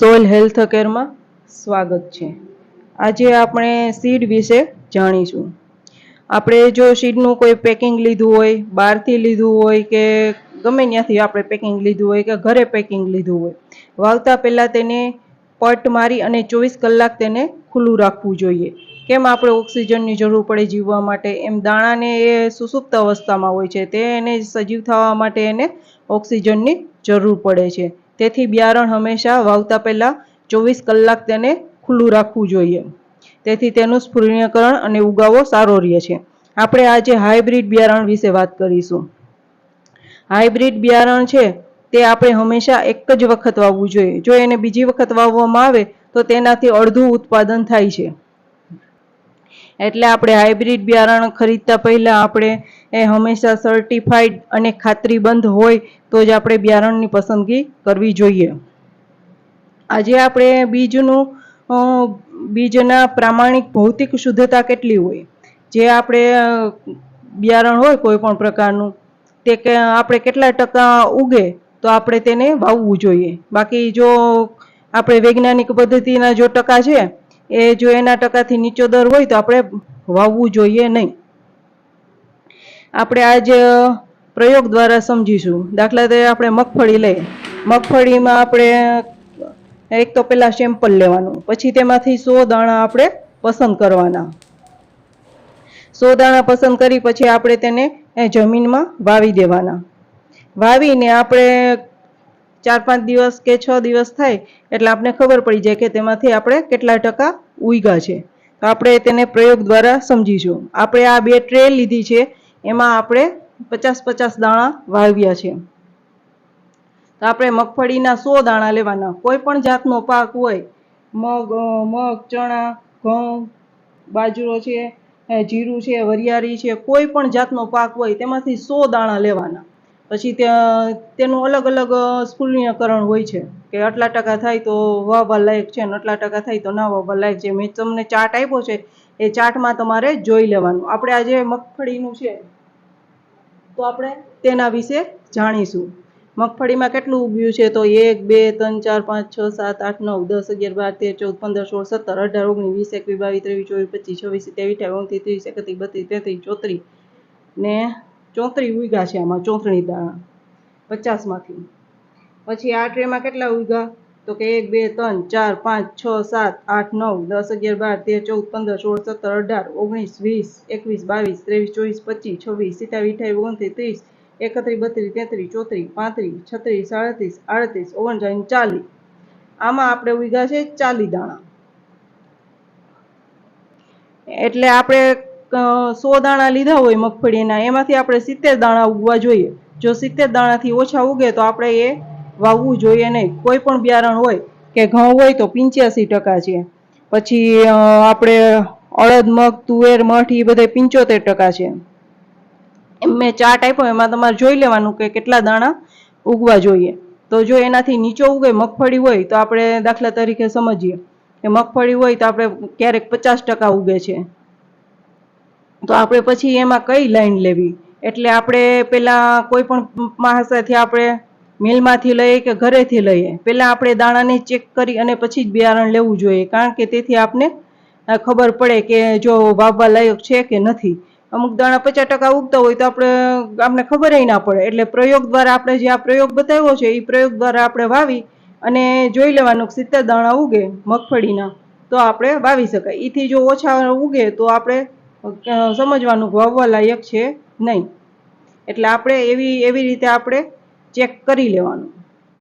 Soil health કેરમાં સ્વાગત છે. આજે આપણે સીડ વિશે જાણીશું. આપણે જો સીડનું કોઈ પેકિંગ લીધું હોય, બહારથી લીધું હોય કે ગમે ત્યાંથી આપણે પેકિંગ લીધું હોય કે ઘરે પેકિંગ લીધું હોય, વાવતા પહેલાં તેને પટ મારી અને ચોવીસ કલાક તેને ખુલ્લું રાખવું જોઈએ. કેમ આપણે ઓક્સિજનની જરૂર પડે જીવવા માટે? એમ દાણાને એ સુસુપ્ત અવસ્થામાં હોય છે તે એને સજીવ થવા માટે એને ઓક્સિજનની જરૂર પડે છે. તેથી બિયારણ હંમેશા વાવતા પહેલાં ચોવીસ કલાક તેને ખુલ્લું રાખવું જોઈએ. તેથી તેનું સ્ફુરણીયકરણ અને ઉગાવો સારો રહે છે. આપણે આજે હાઇબ્રિડ બિયારણ વિશે વાત કરીશું. હાઇબ્રિડ બિયારણ છે તે આપણે હંમેશા એક જ વખત વાવવું જોઈએ. જો એને બીજી વખત વાવવામાં આવે તો તેનાથી અડધું ઉત્પાદન થાય છે. એટલે આપણે હાઇબ્રિડ બિયારણ ખરીદતા પહેલાં આપણે એ હંમેશા સર્ટિફાઈડ અને ખાતરીબંધ હોય તો જ આપણે બિયારણની પસંદગી કરવી જોઈએ. આજે આપણે બીજનું બીજના પ્રામાણિક ભૌતિક શુદ્ધતા કેટલી હોય? જે આપણે બિયારણ હોય કોઈ પણ પ્રકારનું, તે કે, આપણે કેટલા ટકા ઉગે તો આપણે તેને વાવવું જોઈએ. બાકી જો આપણે વૈજ્ઞાનિક પદ્ધતિના જો ટકા છે એ જો એના ટકાથી નીચો દર હોય તો આપણે વાવવું જોઈએ નહીં. આપણે આજ પ્રયોગ દ્વારા સમજીશું. દાખલા તરીકે આપણે મગફળી લઈએ. મગફળીમાં આપણે એક તો પહેલાં સેમ્પલ લેવાનું. પછી તેમાંથી સો દાણા આપણે પસંદ કરવાના. સો દાણા પસંદ કરી પછી આપણે તેને જમીનમાં વાવી દેવાના. વાવીને આપણે ચાર પાંચ દિવસ કે છ દિવસ થાય એટલે આપણે ખબર પડી જાય કે તેમાંથી આપણે કેટલા ટકા ઉગ્યા છે. તો આપણે તેને પ્રયોગ દ્વારા સમજીશું. આપણે આ બે ટ્રે લીધી છે, એમાં આપણે પચાસ પચાસ દાણા વાવ્યા છે. તો આપણે મગફળીના સો દાણા લેવાના. કોઈ પણ જાતનો પાક હોય, મગ મગ, ચણા, ઘઉં, બાજરો છે, જીરું છે, વરિયાળી છે, કોઈ પણ જાતનો પાક હોય, તેમાંથી સો દાણા લેવાના. પછી ત્યાં, તેનું અલગ અલગ સ્ફુરણીયકરણ હોય છે કે આટલા ટકા થાય તો વાવવા લાયક છે અને આટલા ટકા થાય તો ના વાવવા લાયક છે. મેં તમને ચાર્ટ આપ્યો છે, એ ચાર્ટમાં તમારે જોઈ લેવાનું. આપણે આજે મગફળીનું છે, તો આપણે તેના વિશે જાણીશું. મગફળીમાં કેટલું ઉગ્યું છે તો એક, બે, ત્રણ, ચાર, પાંચ, છ, સાત, આઠ, નવ, દસ, અગિયાર, બાર, તેર, ચૌદ, પંદર, સોળ, સત્તર, અઢાર, ઓગણીસ, વીસ, એકવીસ, બાવીસ, ત્રેવીસ, ચોવીસ, પચીસ, છવ્વીસ, સત્યાવીસ ઓગણત્રીસ, ત્રીસ, એકત્રીસ, બત્રીસ તેત્રીસ ચોત્રીસ ને ચોત્રીસ ઉગ્યા છે આમાં, ચોત્રીસ દાણા, પચાસમાંથી. પછી આ ટ્રેમાં કેટલા ઉગ્યા તો કે એક, બે, ત્રણ, ચાર, પાંચ, છ, સાત, આઠ, નવ, દસ, અગિયાર, બાર, તેર, ચૌદ, પંદર, સોળ, સત્તર, અઢાર, ઓગણીસ, વીસ, એકવીસ, બાવીસ, ત્રેવીસ, ચોવીસ, પચીસ, છવ્વીસ સિત્તાવીસ અઠાવીસ ઓગણત્રીસ, ત્રીસ, એકત્રીસ, બત્રીસ, તેત્રીસ, ચોત્રીસ, પાંત્રીસ, છત્રીસ, સાડત્રીસ, આડત્રીસ, ઓગણચાલીસ, ચાલીસ. આમાં આપણે ઉગ્યા છે ચાલીસ દાણા. એટલે આપણે સો દાણા લીધા હોય મગફળીના એમાંથી આપણે સિત્તેર દાણા ઉગવા જોઈએ. જો સિત્તેર દાણાથી ઓછા ઉગે તો આપણે એ વાવવું જોઈએ નહીં. કોઈ પણ બિયારણ હોય કે ઘઉં હોય તો પંચ્યાસી ટકા છે. પછી આપણે અડદ મગ તુવેર મઠ એ બધા પંચોતેર ટકા છે. એમ? મેં ચાર્ટ આપ્યો એમાં તમારે જોઈ લેવાનું કે કેટલા દાણા ઉગવા જોઈએ. તો જો એનાથી નીચો ઉગે મગફળી હોય તો આપણે દાખલા તરીકે સમજીએ કે મગફળી હોય તો આપણે ક્યારેક પચાસ ટકા ઉગે છે. તો આપણે પછી એમાં કઈ લાઈન લેવી? એટલે આપણે પહેલાં કોઈ પણ પાસેથી આપણે મિલમાંથી લઈએ કે ઘરેથી લઈએ? પહેલાં આપણે દાણાને ચેક કરી અને પછી જ બિયારણ લેવું જોઈએ. કારણ કે તેથી આપને ખબર પડે કે જો વાવવા લાયક છે કે નથી. અમુક દાણા પચાસ ટકા ઉગતા હોય તો આપણે આપણે ખબર ના પડે. એટલે પ્રયોગ દ્વારા આપણે જે આ પ્રયોગ બતાવ્યો છે એ પ્રયોગ દ્વારા આપણે વાવી અને જોઈ લેવાનું સિત્તેર દાણા ઉગે મગફળીના. તો આપણે વાવી શકાય. એથી જો ઓછા ઉગે તો આપણે સમજવાનું કે વાવવા લાયક છે નહીં. એટલે આપણે એવી એવી રીતે આપણે ચેક કરી લેવાનું.